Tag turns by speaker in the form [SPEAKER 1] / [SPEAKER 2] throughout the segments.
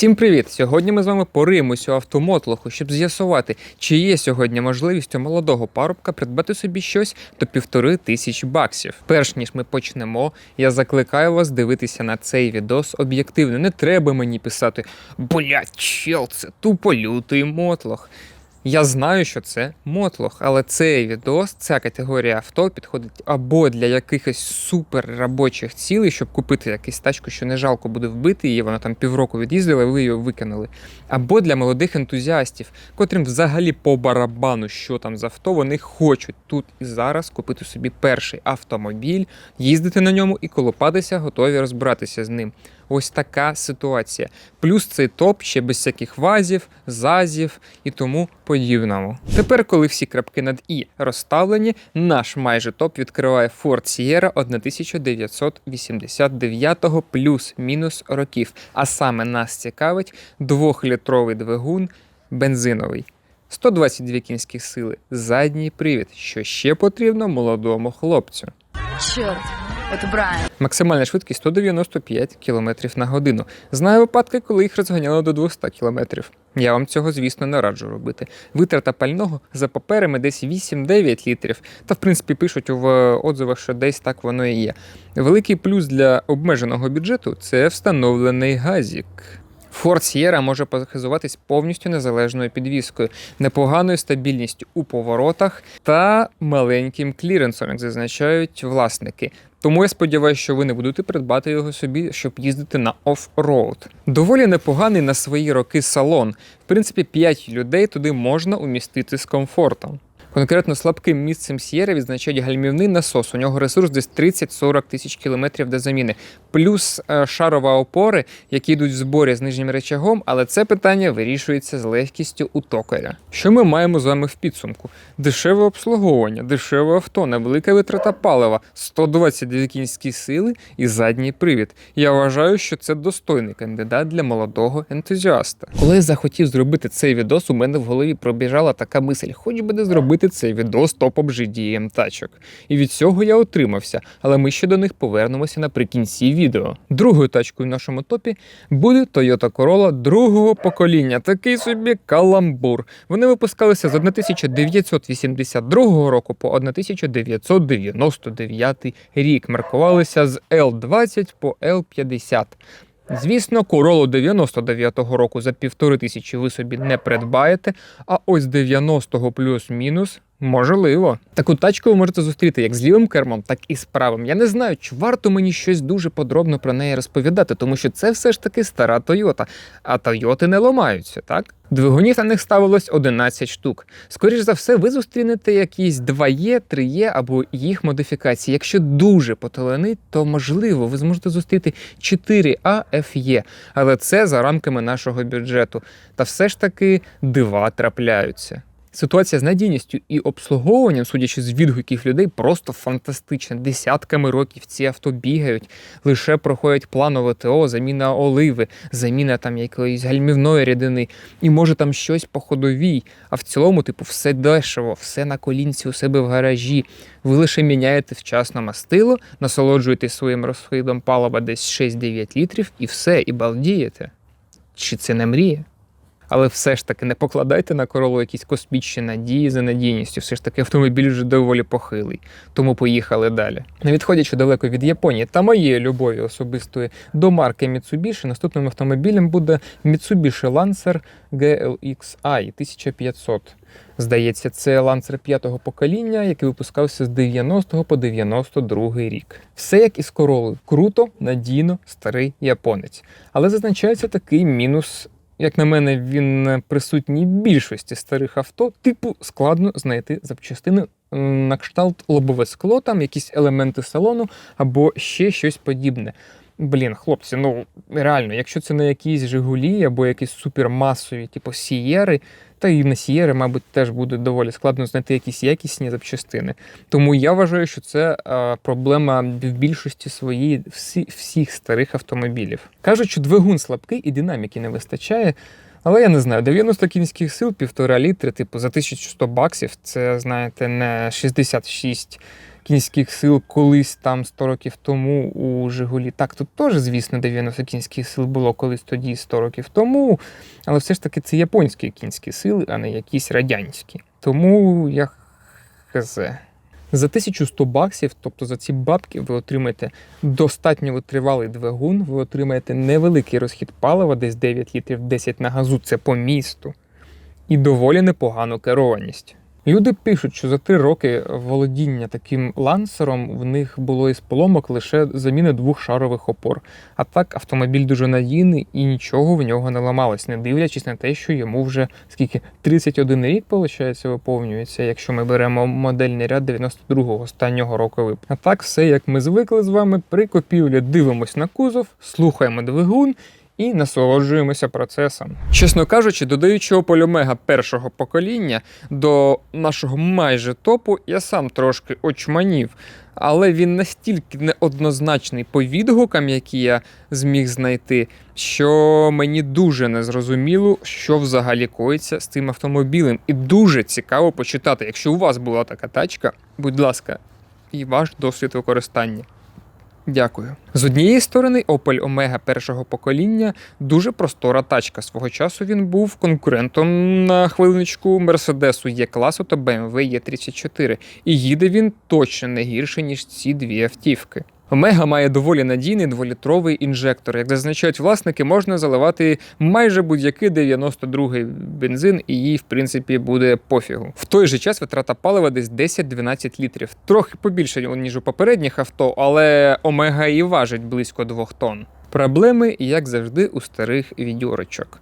[SPEAKER 1] Всім привіт! Сьогодні ми з вами поримось у автомотлоху, щоб з'ясувати, чи є сьогодні можливість у молодого парубка придбати собі щось до півтори тисяч баксів. Перш ніж ми почнемо, я закликаю вас дивитися на цей відос об'єктивно. Не треба мені писати блять, чел, це тупо лютий мотлох. Я знаю, що це мотлох, але цей відос, ця категорія авто підходить або для якихось супер робочих цілей, щоб купити якусь тачку, що не жалко буде вбити її, вона там півроку від'їздила, ви її викинули. Або для молодих ентузіастів, котрим взагалі по барабану, що там з авто, вони хочуть тут і зараз купити собі перший автомобіль, їздити на ньому і колупатися, готові розбиратися з ним. Ось така ситуація. Плюс цей топ ще без всяких вазів, зазів і тому подібному. Тепер, коли всі крапки над і розставлені, наш майже топ відкриває Ford Sierra 1989 плюс-мінус років. А саме нас цікавить двохлітровий двигун бензиновий. 122 кінських сили, задній привід, що ще потрібно молодому хлопцю.
[SPEAKER 2] Черт, это Брайан.
[SPEAKER 1] Максимальна швидкість 195 км на годину. Знаю випадки, коли їх розганяли до 200 км. Я вам цього, звісно, не раджу робити. Витрата пального за паперами десь 8-9 літрів. Та, в принципі, пишуть в отзивах, що десь так воно і є. Великий плюс для обмеженого бюджету це встановлений газік. Ford Sierra може похизуватись повністю незалежною підвіскою, непоганою стабільністю у поворотах та маленьким кліренсом, як зазначають власники. Тому я сподіваюся, що ви не будете придбати його собі, щоб їздити на оф-роуд. Доволі непоганий на свої роки салон. В принципі, 5 людей туди можна умістити з комфортом. Конкретно слабким місцем Сєра відзначають гальмівний насос. У нього ресурс десь 30-40 тисяч кілометрів до заміни. Плюс е, шарова опори, які йдуть в зборі з нижнім речагом, але це питання вирішується з легкістю у токаря. Що ми маємо з вами в підсумку? Дешеве обслуговування, дешеве авто, невелика витрата палива, 122 кінські сили і задній привід. Я вважаю, що це достойний кандидат для молодого ентузіаста. Коли я захотів зробити цей відос, у мене в голові пробіжала така мисль, хоч би не зробити цей відос топом GDM тачок. І від цього я отримався, але ми ще до них повернемося наприкінці відео. Другою тачкою в нашому топі буде Toyota Corolla другого покоління, такий собі каламбур. Вони випускалися з 1982 року по 1999 рік. Маркувалися з L20 по L50. Звісно, Королу 99-го року за півтори тисячі ви собі не придбаєте, а ось 90-го плюс-мінус можливо. Таку тачку ви можете зустріти як з лівим кермом, так і з правим. Я не знаю, чи варто мені щось дуже подробно про неї розповідати, тому що це все ж таки стара Тойота, а Тойоти не ламаються, так? Двигунів на них ставилось 11 штук. Скоріш за все, ви зустрінете якісь 2Е, 3Е або їх модифікації. Якщо дуже поталенить, то можливо ви зможете зустріти 4А FE, але це за рамками нашого бюджету. Та все ж таки дива трапляються. Ситуація з надійністю і обслуговуванням, судячи з відгуків людей, просто фантастична. Десятками років ці авто бігають, лише проходять планове ТО, заміна оливи, заміна там якоїсь гальмівної рідини, і може там щось по ходовій. А в цілому, типу, все дешево, все на колінці у себе в гаражі. Ви лише міняєте вчасно мастило, насолоджуєтесь своїм розходом палива десь 6-9 літрів, і все, і балдієте. Чи це не мрія? Але все ж таки не покладайте на королу якісь космічні надії за надійністю. Все ж таки автомобіль вже доволі похилий. Тому поїхали далі. Не відходячи далеко від Японії та моєї любові особистої до марки Mitsubishi, наступним автомобілем буде Mitsubishi Lancer GLX-i 1500. Здається, це ланцер п'ятого покоління, який випускався з 90 по 92 рік. Все як із королою. Круто, надійно, старий японець. Але зазначається такий мінус як на мене, він присутній в більшості старих авто, типу складно знайти запчастини на кшталт лобове скло, там якісь елементи салону або ще щось подібне. Блін, хлопці, ну реально, якщо це не якісь Жигулі або якісь супермасові, типу Сієри, та і на Сієри, мабуть, теж буде доволі складно знайти якісь якісні запчастини. Тому я вважаю, що це а, проблема в більшості своїй всі, всіх старих автомобілів. Кажуть, що двигун слабкий і динаміки не вистачає. Але я не знаю, 90 кінських сил, півтора літри, типу, за 1100 баксів, це, знаєте, не 66 кінських сил колись там 100 років тому у Жигулі. Так, тут теж, звісно, 90 кінських сил було колись тоді 100 років тому. Але все ж таки це японські кінські сили, а не якісь радянські. Тому я хз. За 1100 баксів, тобто за ці бабки, ви отримаєте достатньо витривалий двигун, ви отримаєте невеликий розхід палива, десь 9 літрів 10 на газу, це по місту, і доволі непогану керованість. Люди пишуть, що за три роки володіння таким лансером в них було із поломок лише заміна двох шарових опор. А так автомобіль дуже надійний і нічого в нього не ламалось, не дивлячись на те, що йому вже скільки 31 рік, виходить, виповнюється, якщо ми беремо модельний ряд 92-го останнього року випуску. А так все, як ми звикли з вами, при купівлі дивимось на кузов, слухаємо двигун і насолоджуємося процесом. Чесно кажучи, додаючи Opel Omega першого покоління до нашого майже топу, я сам трошки очманів. Але він настільки неоднозначний по відгукам, які я зміг знайти, що мені дуже незрозуміло, що взагалі коїться з цим автомобілем. І дуже цікаво почитати. Якщо у вас була така тачка, будь ласка, і ваш досвід використання. Дякую. З однієї сторони, Opel Omega першого покоління дуже простора тачка. Свого часу він був конкурентом на хвилиночку Мерседесу Є-класу та BMW Є34. І їде він точно не гірше, ніж ці дві автівки. Омега має доволі надійний дволітровий інжектор. Як зазначають власники, можна заливати майже будь-який 92-й бензин, і їй, в принципі, буде пофігу. В той же час витрата палива десь 10-12 літрів. Трохи побільше, ніж у попередніх авто, але Омега і важить близько 2 тонн. Проблеми, як завжди, у старих відьорочок.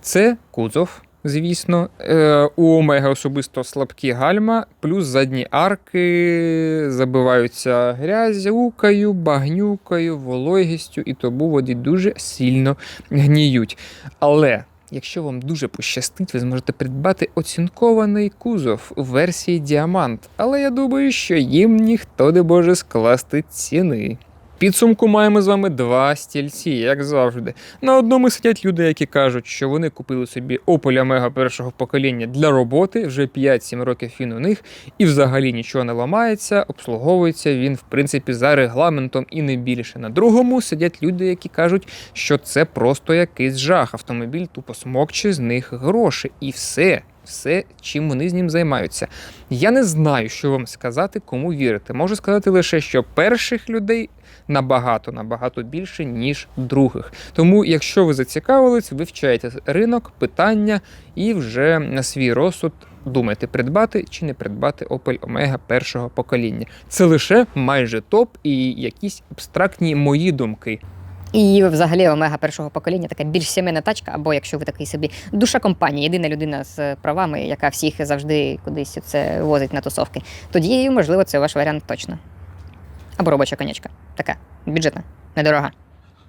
[SPEAKER 1] Це кузов. Звісно, Е, у Омега особисто слабкі гальма, плюс задні арки забиваються грязюкою, багнюкою, вологістю, і тому вони дуже сильно гніють. Але якщо вам дуже пощастить, ви зможете придбати оцінкований кузов у версії Діамант. Але я думаю, що їм ніхто не може скласти ціни. Підсумку маємо з вами два стільці, як завжди. На одному сидять люди, які кажуть, що вони купили собі Opel Omega першого покоління для роботи, вже 5-7 років він у них, і взагалі нічого не ламається, обслуговується він, в принципі, за регламентом і не більше. На другому сидять люди, які кажуть, що це просто якийсь жах. Автомобіль тупо смокче з них гроші. І все. Все, чим вони з ним займаються. Я не знаю, що вам сказати, кому вірити. Можу сказати лише, що перших людей набагато набагато більше, ніж других. Тому, якщо ви зацікавились, вивчайте ринок, питання і вже на свій розсуд думайте, придбати чи не придбати Opel Omega першого покоління. Це лише майже топ і якісь абстрактні мої думки.
[SPEAKER 3] І взагалі омега першого покоління така більш сімейна тачка, або якщо ви такий собі душа компанії, єдина людина з правами, яка всіх завжди кудись це возить на тусовки, тоді, можливо, це ваш варіант точно. Або робоча конячка. Така бюджетна, недорога.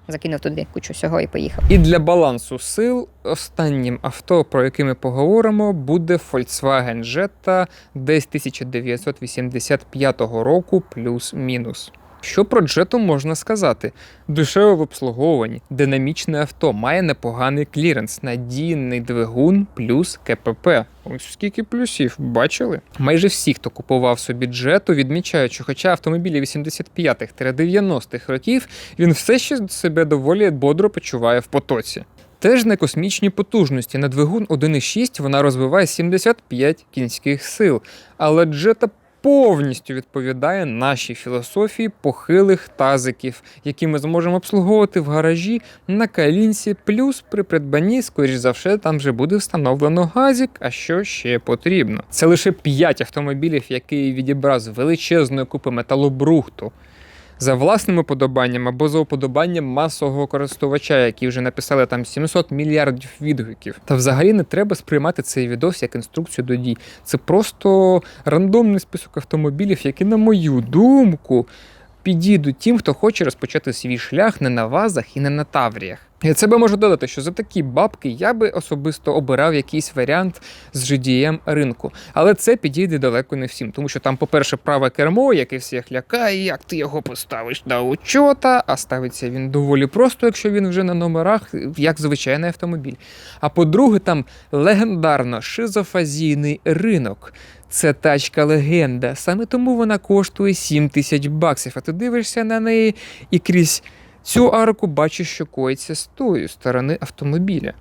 [SPEAKER 3] Закинув туди кучу всього і поїхав.
[SPEAKER 1] І для балансу сил останнім авто, про яке ми поговоримо, буде Volkswagen Jetta десь 1985 року плюс-мінус. Що про Jetta можна сказати? Дешеве в обслуговуванні, динамічне авто, має непоганий кліренс, надійний двигун плюс КПП. Ось скільки плюсів, бачили? Майже всі, хто купував собі Jetta, відмічають, що хоча автомобілі 85-х-90-х років, він все ще себе доволі бодро почуває в потоці. Теж на космічні потужності. На двигун 1.6 вона розвиває 75 кінських сил, але Jetta повністю відповідає нашій філософії похилих тазиків, які ми зможемо обслуговувати в гаражі на калінці. Плюс при придбанні, скоріш за все, там вже буде встановлено газік. А що ще потрібно? Це лише 5 автомобілів, які відібрав величезної купи металобрухту. За власними подобаннями або за уподобанням масового користувача, які вже написали там 700 мільярдів відгуків. Та взагалі не треба сприймати цей відос як інструкцію до дій. Це просто рандомний список автомобілів, які, на мою думку, підійдуть тим, хто хоче розпочати свій шлях не на вазах і не на тавріях. Я би можу додати, що за такі бабки я би особисто обирав якийсь варіант з GDM ринку. Але це підійде далеко не всім, тому що там, по-перше, праве кермо, яке всіх лякає, як ти його поставиш на учота, а ставиться він доволі просто, якщо він вже на номерах, як звичайний автомобіль. А по-друге, там легендарно шизофазійний ринок. Це тачка легенда. Саме тому вона коштує 7 тисяч баксів. А ти дивишся на неї і крізь цю арку бачиш, що коїться з тої сторони автомобіля.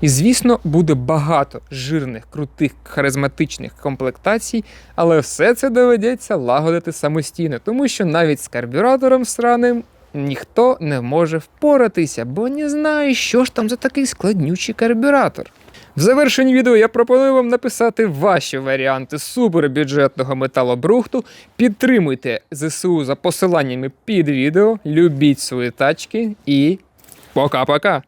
[SPEAKER 1] І, звісно, буде багато жирних, крутих, харизматичних комплектацій, але все це доведеться лагодити самостійно, тому що навіть з карбюратором сраним ніхто не може впоратися, бо не знає, що ж там за такий складнючий карбюратор. В завершенні відео я пропоную вам написати ваші варіанти супербюджетного металобрухту. Підтримуйте ЗСУ за посиланнями під відео, любіть свої тачки і пока-пока!